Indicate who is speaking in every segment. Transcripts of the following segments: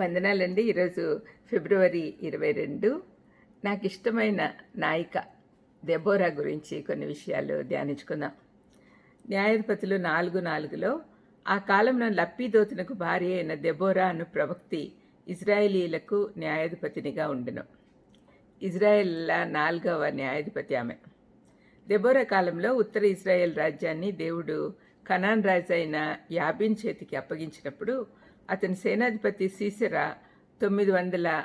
Speaker 1: వందనాలండి. ఈరోజు ఫిబ్రవరి ఇరవై రెండు. నాకు ఇష్టమైన నాయిక దెబోరా గురించి కొన్ని విషయాలు ధ్యానించుకుందాం. న్యాయాధిపతులు నాలుగు నాలుగులో ఆ కాలంలో లప్పీదోతునకు భార్య అయిన దెబోరా అను ప్రవక్తి ఇజ్రాయేలీలకు న్యాయాధిపతినిగా ఉండను. ఇజ్రాయెల్ల నాలుగవ న్యాయాధిపతి ఆమె. దెబోరా కాలంలో ఉత్తర ఇజ్రాయెల్ రాజ్యాన్ని దేవుడు కనాన్ రాజు అయిన యాబిన్ చేతికి అప్పగించినప్పుడు అతని సేనాధిపతి సీసెరా తొమ్మిది వందల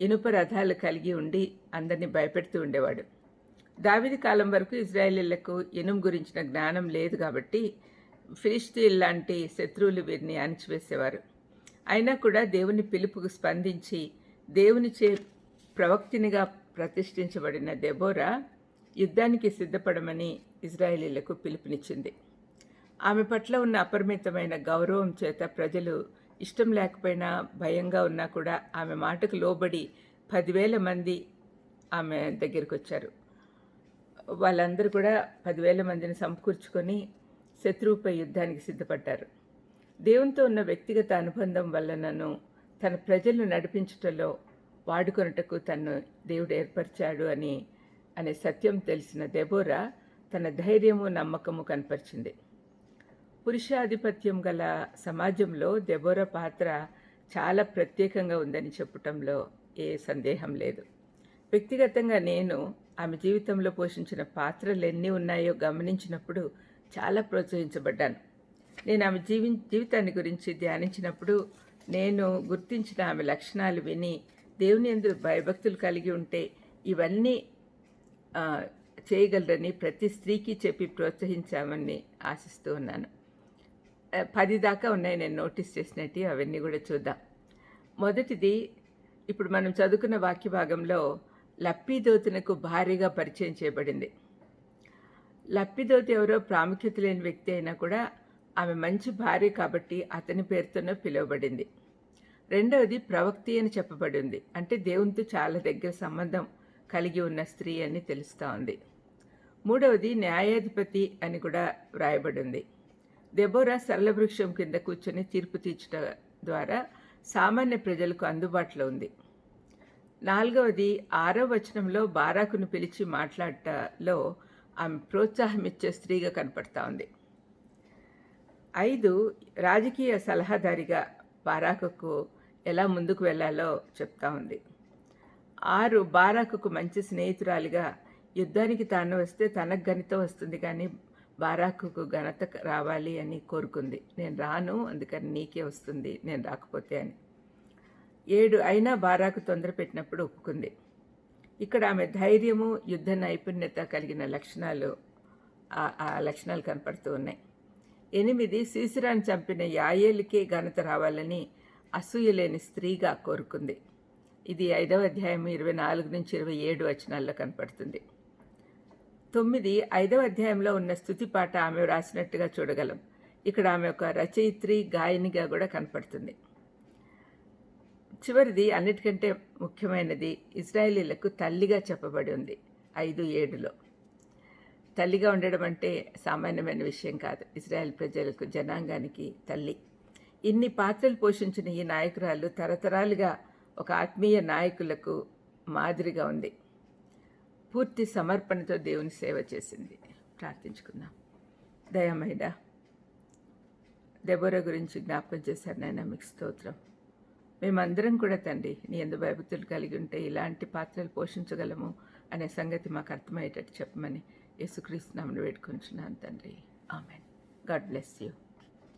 Speaker 1: ఇనుప రథాలు కలిగి ఉండి అందరినీ భయపెడుతూ ఉండేవాడు. దావిది కాలం వరకు ఇజ్రాయేలీలకు ఇనుము గురించిన జ్ఞానం లేదు కాబట్టి ఫిలిస్తీన్ లాంటి శత్రువులు వీరిని అణిచివేసేవారు. అయినా కూడా దేవుని పిలుపుకు స్పందించి దేవుని చే ప్రవక్తినిగా ప్రతిష్ఠించబడిన దెబోరా యుద్ధానికి సిద్ధపడమని ఇజ్రాయేలీలకు పిలుపునిచ్చింది. ఆమె పట్ల ఉన్న అపరిమితమైన గౌరవం చేత ప్రజలు ఇష్టం లేకపోయినా భయంగా ఉన్నా కూడా ఆమె మాటకు లోబడి పదివేల మంది ఆమె దగ్గరికి వచ్చారు. వాళ్ళందరూ కూడా పదివేల మందిని సమకూర్చుకొని శత్రువుపై యుద్ధానికి సిద్ధపడ్డారు. దేవునితో ఉన్న వ్యక్తిగత అనుబంధం వలనను తన ప్రజలను నడిపించటంలో వాడుకొనుటకు తను దేవుడు ఏర్పరిచాడు అని అనే సత్యం తెలిసిన దెబోరా తన ధైర్యము నమ్మకము కనపరిచింది. పురుషాధిపత్యం గల సమాజంలో దెబోరా పాత్ర చాలా ప్రత్యేకంగా ఉందని చెప్పటంలో ఏ సందేహం లేదు. వ్యక్తిగతంగా నేను ఆమె జీవితంలో పోషించిన పాత్రలు ఎన్ని ఉన్నాయో గమనించినప్పుడు చాలా ప్రోత్సహించబడ్డాను. నేను ఆమె జీవి జీవితాన్ని గురించి ధ్యానించినప్పుడు నేను గుర్తించిన ఆమె లక్షణాలు విని దేవుని ఎందు భయభక్తులు కలిగి ఉంటే ఇవన్నీ చేయగలరని ప్రతి స్త్రీకి చెప్పి ప్రోత్సహించామని ఆశిస్తూ ఉన్నాను. పది దాకా ఉన్నాయి నేను నోటీస్ చేసినట్టు అవన్నీ కూడా చూద్దాం. మొదటిది ఇప్పుడు మనం చదువుకున్న వాక్య భాగంలో లప్పిదోతునకు భారీగా పరిచయం చేయబడింది. లప్పిదోతి ఎవరో ప్రాముఖ్యత లేని వ్యక్తి అయినా కూడా ఆమె మంచి భార్య కాబట్టి అతని పేరుతోనే పిలువబడింది. రెండవది ప్రవక్తి అని చెప్పబడి ఉంది. అంటే దేవునితో చాలా దగ్గర సంబంధం కలిగి ఉన్న స్త్రీ అని తెలుస్తూ ఉంది. మూడవది న్యాయాధిపతి అని కూడా వ్రాయబడి ఉంది. దెబోరా సరళ వృక్షం కింద కూర్చొని తీర్పు తీర్చడం ద్వారా సామాన్య ప్రజలకు అందుబాటులో ఉంది. నాలుగవది ఆరో వచనంలో బారాకును పిలిచి మాట్లాడటలో ఆమె ప్రోత్సాహం ఇచ్చే స్త్రీగా కనపడతా ఉంది. ఐదు రాజకీయ సలహాదారిగా బారాకుకు ఎలా ముందుకు వెళ్ళాలో చెప్తా ఉంది. ఆరు బారాకుకు మంచి స్నేహితురాలిగా యుద్ధానికి తాను వస్తే తనకు గణితం వస్తుంది కానీ బారాకుకు ఘనత రావాలి అని కోరుకుంది. నేను రాను అందుకని నీకే వస్తుంది నేను రాకపోతే అని. ఏడు అయినా బారాకు తొందర పెట్టినప్పుడు ఒప్పుకుంది. ఇక్కడ ఆమె ధైర్యము యుద్ధ నైపుణ్యత కలిగిన లక్షణాలు ఆ- లక్షణాలు కనపడుతూ ఉన్నాయి. ఎనిమిది సీసిరాన్ని చంపిన యాయేలుకే ఘనత రావాలని అసూయ లేని స్త్రీగా కోరుకుంది. ఇది ఐదవ అధ్యాయం ఇరవై నాలుగు నుంచి ఇరవై ఏడు వచనాల్లో కనపడుతుంది. తొమ్మిది ఐదవ అధ్యాయంలో ఉన్న స్థుతి పాట ఆమె వ్రాసినట్టుగా చూడగలం. ఇక్కడ ఆమె ఒక రచయిత్రి గాయనిగా కూడా కనపడుతుంది. చివరిది అన్నిటికంటే ముఖ్యమైనది ఇజ్రాయేలీలకు తల్లిగా చెప్పబడి ఉంది ఐదు ఏడులో. తల్లిగా ఉండడం అంటే సామాన్యమైన విషయం కాదు. ఇజ్రాయెల్ ప్రజలకు జనాంగానికి తల్లి. ఇన్ని పాత్రలు పోషించిన ఈ నాయకురాలు తరతరాలుగా ఒక ఆత్మీయ నాయకులకు మాదిరిగా ఉంది. పూర్తి సమర్పణతో దేవుని సేవ చేసింది. ప్రార్థించుకుందాం. దయమైడ దెబోర గురించి జ్ఞాపకం చేశారు నాయన మీకు స్తోత్రం. మేమందరం కూడా తండ్రి నీ ఎందు భయభక్తులు కలిగి ఉంటే ఇలాంటి పాత్రలు పోషించగలము అనే సంగతి మాకు అర్థమయ్యేటట్టు చెప్పమని యేసుక్రీస్తు నామను వేడుకుంటున్నాను తండ్రి. ఆమెన్. God bless you.